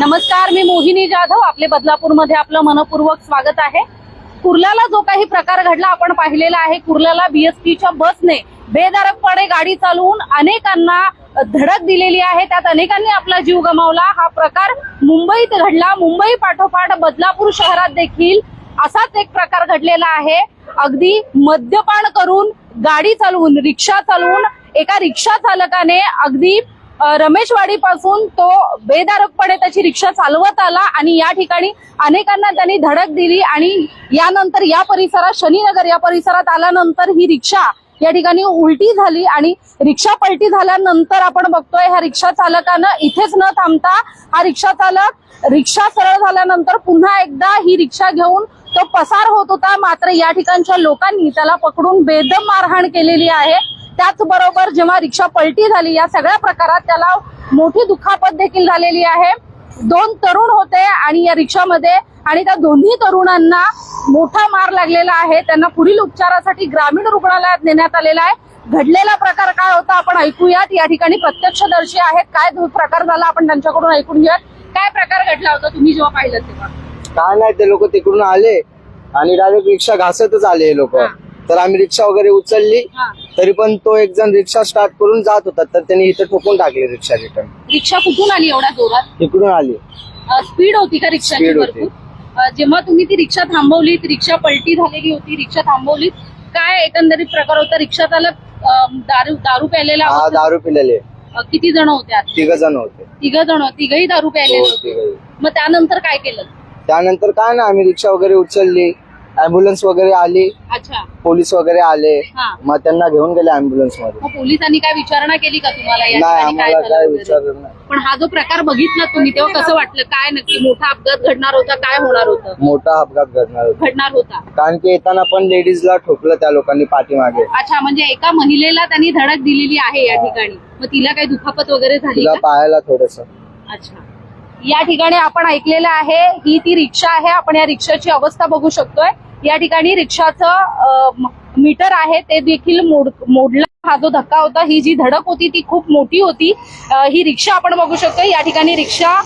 नमस्कार मी मोहिनी जाधव. आपले बदलापूरमध्ये आपलं मनपूर्वक स्वागत आहे. कुर्ल्याला जो काही प्रकार घडला आपण पाहिलेला आहे. कुर्ल्याला बीएसटीच्या बसने बेदारकपणे गाडी चालवून अनेकांना धडक दिलेली आहे. त्यात अनेकांनी आपला जीव गमावला. हा प्रकार मुंबईत घडला. मुंबई पाठोपाठ बदलापूर शहरात देखील असाच एक प्रकार घडलेला आहे. अगदी मद्यपान करून गाडी चालवून रिक्षा चालवून एका रिक्षा चालकाने अगदी रमेशवाडी पासून तो बेदारकपणे त्याची रिक्षा चालवत आला आणि या ठिकाणी अनेकांना त्यांनी धडक दिली आणि यानंतर या परिसरात शनीनगर या परिसरात आल्यानंतर ही रिक्षा या ठिकाणी उलटी झाली आणि रिक्षा पलटी झाल्यानंतर आपण बघतोय ह्या रिक्षा चालकानं इथेच न थांबता हा रिक्षा चालक रिक्षा सरळ झाल्यानंतर पुन्हा एकदा ही रिक्षा घेऊन तो पसार होत होता. मात्र या ठिकाणच्या लोकांनी त्याला पकडून बेदम मारहाण केलेली आहे. त्याचबरोबर जेव्हा रिक्षा पलटी झाली या सगळ्या प्रकारात त्याला मोठी दुखापत देखील झालेली आहे. दोन तरुण होते आणि या रिक्षामध्ये आणि त्या दोन्ही तरुणांना मोठा मार लागलेला आहे. त्यांना पुढील उपचारासाठी ग्रामीण रुग्णालयात नेण्यात आलेला आहे. घडलेला प्रकार काय होता आपण ऐकूयात. या ठिकाणी प्रत्यक्षदर्शी आहेत. काय प्रकार झाला आपण त्यांच्याकडून ऐकून घेऊयात. काय प्रकार घडला होता तुम्ही जेव्हा पाहिलं तेव्हा? काय नाही ते लोक तिकडून आले आणि डायरेक्ट रिक्षा घासतच आले लोक. हा. तर आम्ही रिक्षा वगैरे उचलली. तरी पण तो एक जण रिक्षा स्टार्ट करून जात होता तर त्यांनी इथं ठोकून टाकली रिक्षा रिटर्न रिक्षा कुठून आली एवढ्या जोरात? तिकडून आली. स्पीड होती का रिक्षाची Speed होती. भरपूर अ, जेव्हा तुम्ही ती रिक्षा थांबवलीत रिक्षा पलटी झालेली होती रिक्षा थांबवलीत काय एकंदरीत प्रकार होता? रिक्षा चालक अ, दारू दारू प्यायलेला हा दारू पिलेले. अ, किती जण होते आत? तिघ जण होते. तिघ जण तिघही दारू प्यायलेले हो, होते. तिघही. मग त्यानंतर काय केलं? त्यानंतर काय ना आम्ही रिक्षा वगैरे उचलली. अँब्युलन्स वगैरे आली अच्छा. पोलीस वगैरे आले हा. मग त्यांना घेऊन गेले अँब्युलन्समध्ये मग पोलिसांनी काय विचारणा केली का तुम्हाला या नाही ठिकाणी काय आम्हाला झालं काय वगैरे? विचारलं नाही. पण हा जो प्रकार बघितला तुम्ही तेव्हा कसं वाटलं? काय नक्की मोठा अपघात घडणार होता? काय होणार होतं? मोठा अपघात घडणार होता. घडणार होता. कारण की येताना पण लेडीजला ठोकलं त्या लोकांनी पाठीमागे. अच्छा म्हणजे एका महिलेला त्यांनी धडक दिलेली आहे या ठिकाणी. मग तिला काही दुखापत वगैरे झाली तिला का? पाहायला थोडस. अच्छा. या ठिकाणी आपण ऐकलेलं आहे ही ती रिक्षा आहे. आपण या रिक्षाची अवस्था बघू शकतोय. या ठिकाणी रिक्षाचं मीटर आहे ते देखील मोड मोडला. हा जो धक्का होता ही जी धडक होती ती खूप मोठी होती. ही रिक्षा आपण बघू शकतो या ठिकाणी रिक्षा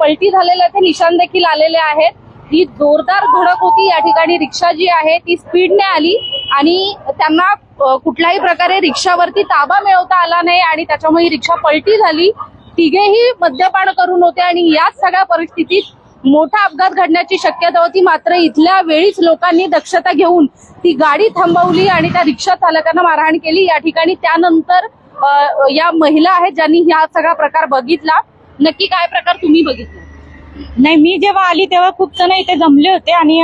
पलटी झालेल्या ते निशाण देखील आलेले आहेत. ही जोरदार धडक होती. या ठिकाणी रिक्षा जी आहे ती स्पीडने आली आणि त्यांना कुठल्याही प्रकारे रिक्षावरती ताबा मिळवता आला नाही आणि त्याच्यामुळे ही रिक्षा पलटी झाली. तिघेही मद्यपान करून होते आणि याच सगळ्या परिस्थितीत मोठा अपघात घडण्याची शक्यता होती. मात्र इथल्या वेळीच लोकांनी दक्षता घेऊन ती गाडी थांबवली आणि त्या रिक्षा चालकांना मारहाण केली. या ठिकाणी त्यानंतर या महिला आहेत ज्यांनी हा सगळा प्रकार बघितला. नक्की काय प्रकार तुम्ही बघितला? नाही मी जेव्हा आली तेव्हा खूप जण इथे जमले होते आणि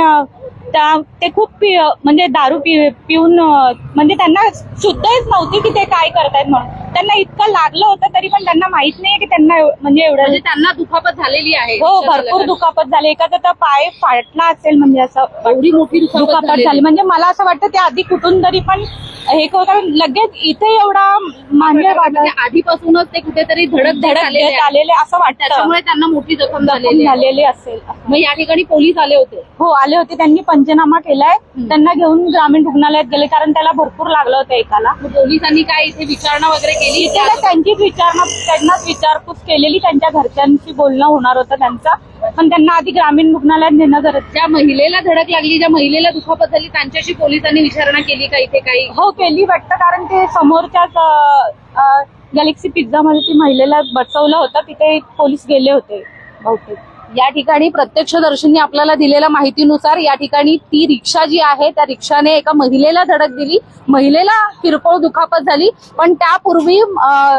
त्या- ते खूप पि- म्हणजे दारू पि- पिऊन म्हणजे त्यांना शुद्धच नव्हती की ते काय करतायत म्हणून. त्यांना इतकं लागलं होतं तरी पण त्यांना माहीत नाही की त्यांना एव- म्हणजे एवढं म्हणजे त्यांना दुखापत झालेली आहे. हो भरपूर. दुखापत झाली. एखादा तर पाय फाटला असेल म्हणजे असं एवढी मोठी दुखापत. झाली. म्हणजे मला असं वाटतं ते आधी कुठून तरी पण हे करू. कारण लगेच इथे एवढा मान्य म्हणजे वाटत आधीपासूनच ते कुठेतरी धडक धडक आलेले देत आहे. आलेले असं वाटतं. त्याच्यामुळे त्यांना मोठी जखम झालेली आहे. झालेले असेल. मग या ठिकाणी पोलीस आले होते. हो आले होते. त्यांनी पंचनामा केलाय. त्यांना घेऊन ग्रामीण रुग्णालयात गेले. कारण त्याला भरपूर लागलं होतं एकाला. मग पोलिसांनी काय इथे विचारणा वगैरे केली. त्यांचीच विचारणा त्यांनाच विचारपूस केलेली त्यांच्या घरच्यांशी बोलणं होणार होतं त्यांचं. पण त्यांना आधी ग्रामीण रुग्णालयात नेणं गरज ज्या महिलेला धडक लागली ज्या महिलेला दुखापत झाली त्यांच्याशी पोलिसांनी विचारणा केली का इथे काही? हो केली वाटतं कारण ते समोरच्याच गॅलेक्सी पिझ्झा मध्ये ती महिलेला बसवलं होतं. तिथे पोलीस गेले होते बहुतेक. या ठिकाणी प्रत्यक्षदर्शींनी आपल्याला दिलेल्या माहितीनुसार या ठिकाणी ती रिक्षा जी आहे त्या रिक्षाने एका महिलेला धडक दिली. महिलेला किरकोळ दुखापत झाली. पण त्यापूर्वी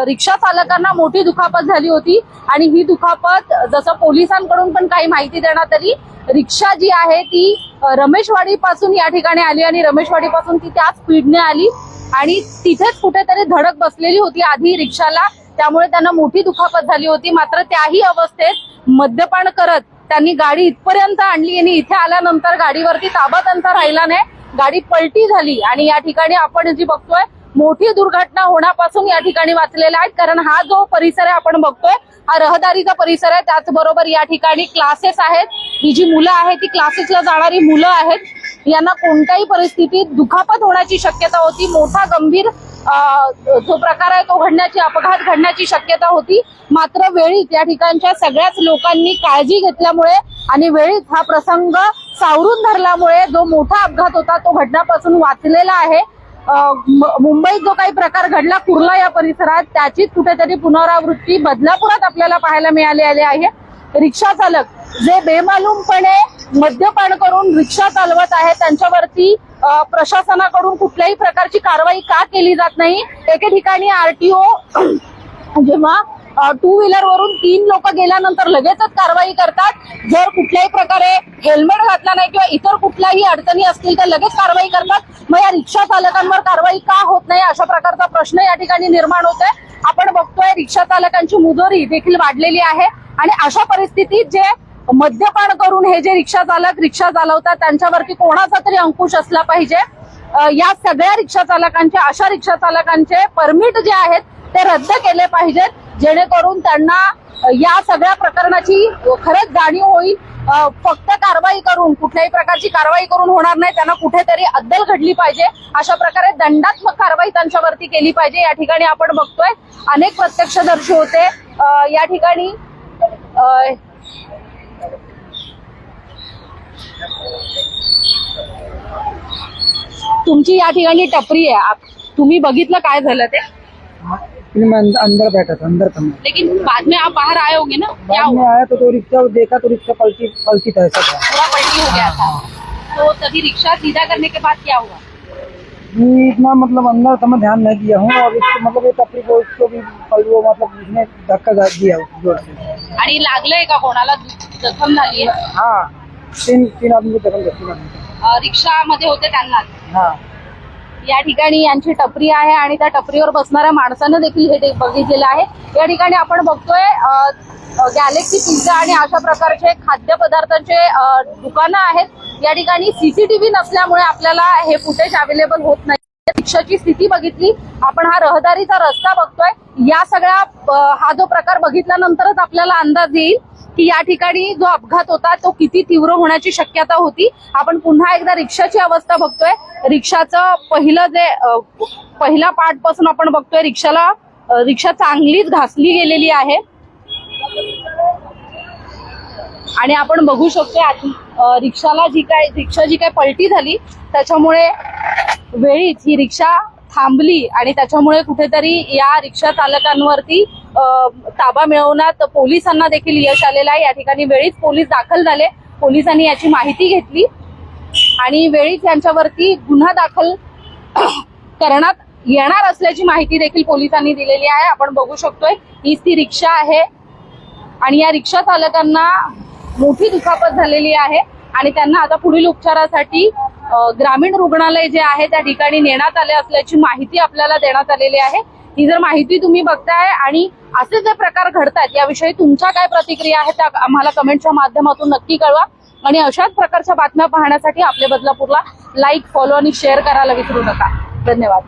रिक्षा चालकांना मोठी दुखापत झाली होती. आणि ही दुखापत जसं पोलिसांकडून पण काही माहिती देण्यात आली रिक्षा जी आहे ती रमेशवाडी पासून या ठिकाणी आली आणि रमेशवाडी पासून ती त्या स्पीडने आली. आणि तिथेच कुठेतरी धडक बसलेली होती आधी रिक्षाला. त्यामुळे त्यांना मोठी दुखापत झाली होती. मात्र त्याही अवस्थेत मद्यपान करत त्यांनी गाडी इथपर्यंत आणली आणि इथे आल्यानंतर गाडीवरती ताबा त्यांचा राहिला नाही. गाडी पलटी झाली आणि या ठिकाणी आपण जी बघतोय मोठी दुर्घटना होण्यापासून या ठिकाणी वाचलेल्या आहेत. कारण हा जो परिसर आहे आपण बघतोय हा रहदारीचा परिसर आहे. त्याचबरोबर या ठिकाणी क्लासेस आहेत. ही जी मुलं आहेत ती क्लासेसला जाणारी मुलं आहेत. यांना कोणत्याही परिस्थितीत दुखापत होण्याची शक्यता होती. मोठा गंभीर जो प्रकार आहे तो घडण्याची अपघात घडण्याची शक्यता होती. मात्र वेळीच या ठिकाणच्या सगळ्याच लोकांनी काळजी घेतल्यामुळे आणि वेळीच हा प्रसंग सावरून धरल्यामुळे जो मोठा अपघात होता तो घडण्यापासून वाचलेला आहे. मुंबईत जो काही प्रकार घडला कुर्ला या परिसरात त्याचीच कुठेतरी पुनरावृत्ती बदलापुरात आपल्याला पाहायला मिळाली आहे. रिक्षा चालक जे बेमालूमपणे मद्यपान करून रिक्षा चालवत आहे. त्यांच्यावरती प्रशासनाकडून कुठल्याही प्रकारची कारवाई का केली जात नाही? एके ठिकाणी आरटीओ जेव्हा टू व्हीलर वरून तीन लोक गेल्यानंतर लगेचच कारवाई करतात. जर कुठल्याही प्रकारे हेल्मेट घातला नाही किंवा इतर कुठल्याही अडचणी असतील तर लगेच कारवाई करतात. मग या रिक्षा चालकांवर कारवाई का होत नाही? अशा प्रकारचा प्रश्न या ठिकाणी निर्माण होतोय आपण बघतोय रिक्षा चालकांची मुजोरी देखील वाढलेली आहे. आणि अशा परिस्थितीत जे मद्यपान करून हे जे रिक्षा चालक रिक्षा चालवतात त्यांच्यावरती कोणाचा तरी अंकुश असला पाहिजे. या सगळ्या रिक्षा चालकांचे अशा रिक्षा चालकांचे परमिट जे आहेत ते रद्द केले पाहिजेत. जेणेकरून त्यांना या सगळ्या प्रकरणाची खरंच जाणीव होईल. फक्त कारवाई करून कुठल्याही प्रकारची कारवाई करून होणार नाही. त्यांना कुठेतरी अद्दल घडली पाहिजे. अशा प्रकारे दंडात्मक कारवाई त्यांच्यावरती केली पाहिजे. या ठिकाणी आपण बघतोय अनेक प्रत्यक्षदर्शी होते. या ठिकाणी तुमची या ठिकाणी टपरी आहे. आप- तुम्ही बघितलं काय झालं ते? फिर मैं अंदर, अंदर बैठा था अंदर था मैं लेकिन बाद में आप बाहर आए होंगे ना? क्या बाद में हुआ आया तो, तो रिक्शा देखा तो रिक्शा पलटी पलटी था ऐसा था। पूरा पलटी हो गया था। तो तभी रिक्शा सीधा करने के बाद क्या हुआ? इतना मतलब अंदर था मैं ध्यान नहीं दिया हूँ। और इसको मतलब ये टपरी को इसको भी पल- वो मतलब उसने धक्का गा- दिया जोर से। आणि लागलंय का कोणाला? जखम झाली हाँ। तीन तीन आदमी को दखल तीन आदमी को। रिक्षा मध्ये होते त्यांना? हाँ. या ठिकाणी यांची टपरी आहे आणि त्या टपरीवर बसणाऱ्या माणसानं देखील हे बघितलेलं आहे. या ठिकाणी आपण बघतोय गॅलेक्सी पिझ्झा आणि अशा प्रकारचे खाद्यपदार्थांचे अ, दुकानं आहेत. या ठिकाणी सीसीटीव्ही नसल्यामुळे आपल्याला हे फुटेज अवेलेबल होत नाही. रिक्षाची स्थिती बघितली. आपण हा रहदारीचा रस्ता बघतोय. या सगळ्या हा जो प्रकार बघितल्यानंतरच आपल्याला अंदाज येईल की या ठिकाणी जो अपघात होता तो किती तीव्र होण्याची शक्यता होती. आपण पुन्हा एकदा रिक्षाची अवस्था बघतोय. रिक्षाचं पहिलं जे पहिल्या पार्टपासून आपण बघतोय रिक्षाला रिक्षा चांगलीच घासली गेलेली आहे. आणि आपण बघू शकतो रिक्षाला जी काय रिक्षा जी काय पलटी झाली त्याच्यामुळे वेळीच ही रिक्षा थांबली आणि त्याच्यामुळे कुठेतरी या रिक्षा चालकांवरती ताबा मिळवण्यात पोलिसांना देखील यश आलेलं आहे. या ठिकाणी वेळीच पोलीस दाखल झाले. पोलिसांनी याची माहिती घेतली आणि वेळीच यांच्यावरती गुन्हा दाखल करण्यात येणार असल्याची माहिती देखील पोलिसांनी दिलेली आहे. आपण बघू शकतोय हीच ती रिक्षा आहे आणि या रिक्षा चालकांना मोठी दुखापत झालेली आहे आणि त्यांना आता पुढील उपचारासाठी ग्रामीण रुग्णालय जे आहे त्या ठिकाणी नेण्यात आले असल्याची माहिती आपल्याला देण्यात आलेली आहे. ही जर माहिती तुम्ही बघताय आणि असे जे प्रकार घडतायत याविषयी तुमच्या काय प्रतिक्रिया आहेत त्या आम्हाला कमेंटच्या माध्यमातून नक्की कळवा. आणि अशाच प्रकारच्या बातम्या पाहण्यासाठी आपल्या बदलापूरला लाईक फॉलो आणि शेअर करायला विसरू नका. धन्यवाद.